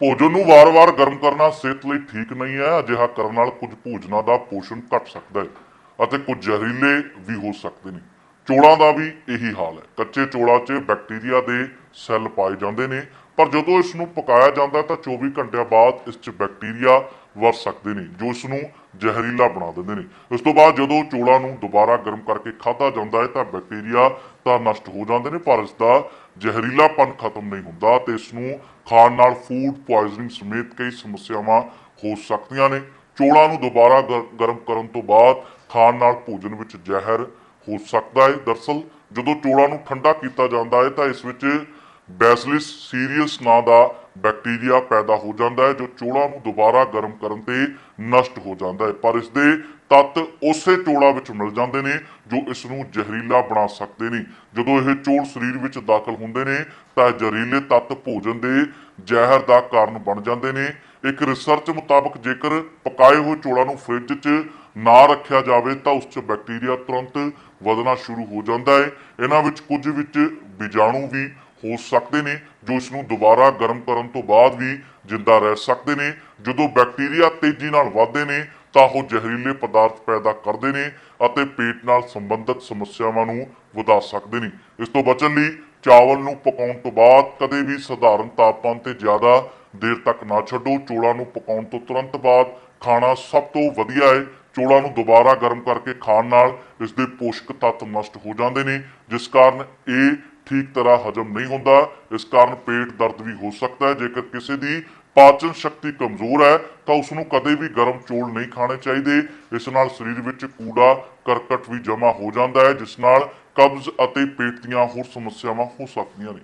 ਭੋਜਨ ਨੂੰ ਵਾਰ-ਵਾਰ ਗਰਮ ਕਰਨਾ ਸਿਹਤ ਲਈ ਠੀਕ ਨਹੀਂ ਹੈ, ਅਜਿਹਾ ਕਰਨ ਨਾਲ ਕੁਝ ਭੋਜਨਾਂ ਦਾ ਪੋਸ਼ਣ ਘਟ ਸਕਦਾ ਹੈ ਅਤੇ ਕੁਝ ਜ਼ਹਿਰੀਲੇ ਵੀ ਹੋ ਸਕਦੇ ਨੇ। ਚੋਲਾਂ ਦਾ ਵੀ ਇਹੀ ਹਾਲ ਹੈ। ਕੱਚੇ ਚੋਲਾਂ 'ਚ ਬੈਕਟੀਰੀਆ ਦੇ ਸੈੱਲ ਪਾਏ ਜਾਂਦੇ ਨੇ ਪਰ ਜਦੋਂ ਇਸ ਨੂੰ ਪਕਾਇਆ ਜਾਂਦਾ ਤਾਂ 24 ਘੰਟਿਆਂ ਬਾਅਦ ਇਸ 'ਚ ਬੈਕਟੀਰੀਆ ਵਰ ਸਕਦੇ ਨੇ, ਜੋ ਇਸ ਨੂੰ ਜ਼ਹਿਰੀਲਾ ਬਣਾ ਦਿੰਦੇ ਨੇ। ਇਸ ਤੋਂ ਬਾਅਦ ਜਦੋਂ ਚੋਲਾਂ ਨੂੰ ਦੁਬਾਰਾ ਗਰਮ ਕਰਕੇ ਖਾਧਾ ਜਾਂਦਾ ਹੈ ਤਾਂ ਬੈਕਟੀਰੀਆ ਤਾਂ ਨਸ਼ਟ ਹੋ ਜਾਂਦੇ ਨੇ, ਪਰ ਇਸ ਦਾ ਜ਼ਹਿਰੀਲਾਪਨ ਖਤਮ ਨਹੀਂ ਹੁੰਦਾ ਤੇ ਇਸ ਨੂੰ ਖਾਣ ਨਾਲ ਫੂਡ ਪੋਇਜ਼ਨਿੰਗ ਸਮੇਤ ਕਈ ਸਮੱਸਿਆਵਾਂ ਹੋ ਸਕਦੀਆਂ ਨੇ। ਚੋਲਾਂ ਨੂੰ ਦੁਬਾਰਾ ਗਰ- ਗਰਮ ਕਰਨ ਤੋਂ ਬਾਅਦ ਖਾਣ ਨਾਲ ਭੋਜਨ ਵਿੱਚ ਜ਼ਹਿਰ ਹੋ ਸਕਦਾ ਹੈ। ਦਰਸਲ ਜਦੋਂ ਚੋਲਾਂ ਨੂੰ ਠੰਡਾ ਕੀਤਾ ਜਾਂਦਾ ਹੈ ਤਾਂ ਇਸ ਵਿੱਚ ਬੈਸਿਲਿਸ ਸੀਰੀਅਸ ਨਾਂ ਦਾ ਬੈਕਟੀਰੀਆ ਪੈਦਾ ਹੋ ਜਾਂਦਾ ਹੈ, ਜੋ ਚੋਲਾਂ ਨੂੰ ਦੁਬਾਰਾ ਗਰਮ ਕਰਨ ਤੇ ਨਸ਼ਟ ਹੋ ਜਾਂਦਾ ਹੈ। ਪਰ ਇਸ ਦੇ ਤੱਤ ਉਸੇ ਚੋਲਾਂ ਵਿੱਚ ਮਿਲ ਜਾਂਦੇ ਨੇ, ਜੋ ਇਸ ਨੂੰ ਜ਼ਹਿਰੀਲਾ ਬਣਾ ਸਕਦੇ ਨੇ। ਜਦੋਂ ਇਹ ਚੋਲ ਸਰੀਰ ਵਿੱਚ ਦਾਖਲ ਹੁੰਦੇ ਨੇ, ਤਾਂ ਜ਼ਹਿਰੀਲੇ ਤੱਤ ਭੋਜਨ ਦੇ ਜ਼ਹਿਰ ਦਾ ਕਾਰਨ ਬਣ ਜਾਂਦੇ ਨੇ। ਇੱਕ ਰਿਸਰਚ ਮੁਤਾਬਕ ਜੇਕਰ ਪਕਾਏ ਹੋਏ ਚੋਲਾਂ ਨੂੰ ਫ੍ਰਿਜ 'ਚ ਨਾ ਰੱਖਿਆ ਜਾਵੇ, ਤਾਂ ਉਸ 'ਚ ਬੈਕਟੀਰੀਆ ਤੁਰੰਤ ਵਧਣਾ ਸ਼ੁਰੂ ਹੋ ਜਾਂਦਾ ਹੈ। ਇਹਨਾਂ ਵਿੱਚ ਕੁਝ ਵਿੱਚ ਬੀਜਾਣੂ ਵੀ ਹੋ ਸਕਦੇ ਨੇ, ਜੋ ਇਸ ਨੂੰ ਦੁਬਾਰਾ ਗਰਮ ਕਰਨ ਤੋਂ ਬਾਅਦ ਵੀ ਜਿੰਦਾ ਰਹਿ ਸਕਦੇ ਨੇ। ਜਦੋਂ ਬੈਕਟੀਰੀਆ ਤੇਜ਼ੀ ਨਾਲ ਵਧਦੇ ਨੇ, ਤਾਂ ਉਹ ਜ਼ਹਿਰੀਲੇ ਪਦਾਰਥ ਪੈਦਾ ਕਰਦੇ ਨੇ ਅਤੇ ਪੇਟ ਨਾਲ ਸੰਬੰਧਿਤ ਸਮੱਸਿਆਵਾਂ ਨੂੰ ਵਧਾ ਸਕਦੇ ਨੇ। ਇਸ ਤੋਂ ਬਚਣ ਲਈ ਚਾਵਲ ਨੂੰ ਪਕਾਉਣ ਤੋਂ ਬਾਅਦ ਕਦੇ ਵੀ ਸਧਾਰਨ ਤਾਪਮਾਨ ਤੇ ਜ਼ਿਆਦਾ ਦੇਰ ਤੱਕ ਨਾ ਛੱਡੋ। ਚੋਲਾਂ ਨੂੰ ਪਕਾਉਣ ਤੋਂ ਤੁਰੰਤ ਬਾਅਦ ਖਾਣਾ ਸਭ ਤੋਂ ਵਧੀਆ ਹੈ। ਚੋਲਾਂ ਨੂੰ ਦੁਬਾਰਾ ਗਰਮ ਕਰਕੇ ਖਾਣ ਨਾਲ ਇਸ ਦੇ ਪੋਸ਼ਕ ਤੱਤ ਨਸ਼ਟ ਹੋ ਜਾਂਦੇ ਨੇ, ਜਿਸ ਕਾਰਨ ਇਹ ਠੀਕ ਤਰ੍ਹਾਂ ਹਜਮ ਨਹੀਂ ਹੁੰਦਾ। ਇਸ ਕਾਰਨ ਪੇਟ ਦਰਦ ਵੀ ਹੋ ਸਕਦਾ ਹੈ। ਜੇਕਰ ਕਿਸੇ ਦੀ ਪਾਚਨ ਸ਼ਕਤੀ ਕਮਜ਼ੋਰ ਹੈ, ਤਾਂ ਉਸ ਨੂੰ ਕਦੇ ਵੀ ਗਰਮ ਚੌਲ ਨਹੀਂ ਖਾਣੇ ਚਾਹੀਦੇ। ਇਸ ਨਾਲ ਸਰੀਰ ਵਿੱਚ ਕੂੜਾ, ਕਰਕਟ ਵੀ ਜਮ੍ਹਾਂ ਹੋ ਜਾਂਦਾ ਹੈ, ਜਿਸ ਨਾਲ ਕਬਜ਼ ਅਤੇ ਪੇਟ ਦੀਆਂ ਹੋਰ ਸਮੱਸਿਆਵਾਂ ਹੋ ਸਕਦੀਆਂ ਨੇ।